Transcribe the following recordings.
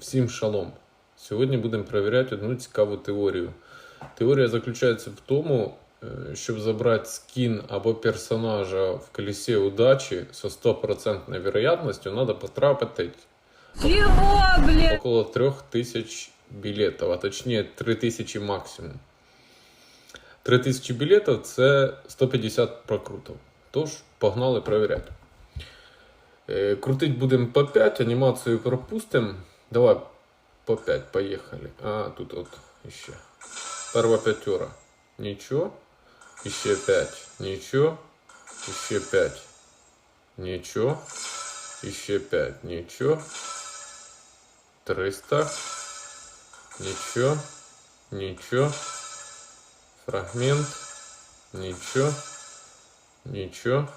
Всім шалом. Сьогодні будемо перевіряти одну цікаву теорію. Теорія заключається в тому, е, щоб забрати скін або персонажа в колесі удачі со 100% вероятностью треба потрапити Чего, блядь? около 3000 билетов, а точніше 3000 максимум. 3000 билетів це 150 прокрутів. Тож, погнали перевіряти. Е, Крутить будемо по 5, анімацію пропустимо. Давай по 5, поїхали. А, тут от ще. Перша п'ятера. Нічого. Ще 5. Нічого. Ще 5. Нічого. Ще 5. Нічого. 300. Ничего. Ничего. Фрагмент. Ничего. Ничего.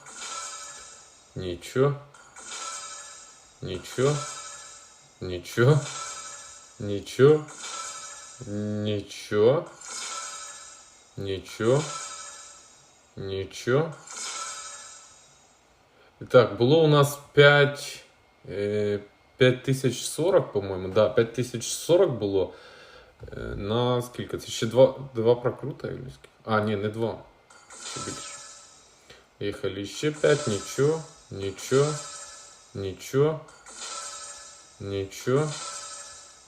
Ничего. Ничего. Ничего. Ничего. Ничего. Ничего. Ничего. Так, було у нас 5, е, 5040, по-моєму. Да, 5040 було. Е, На скільки? Це ще два, два прокрута? или скільки? А, ні, не два. Ще більше. Їхали ще 5, нічого, нічого, нічого, Нічого,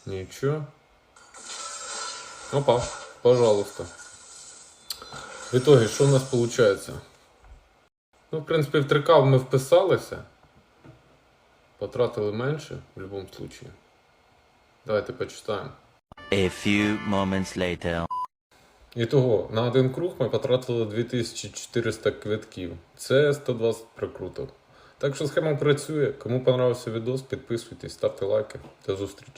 нічого. Опа, пожалуйста. В итоге, що у нас виходить? Ну, в принципі, в трикав ми вписалися. Потратили менше в будь-якому випадку. Давайте почитаємо. A few moments later. Ітого, на один круг ми потратили 2400 квитків. Це 120 прокруток. Так що схема працює. Кому понравився відос, підписуйтесь, ставте лайки. До зустрічі.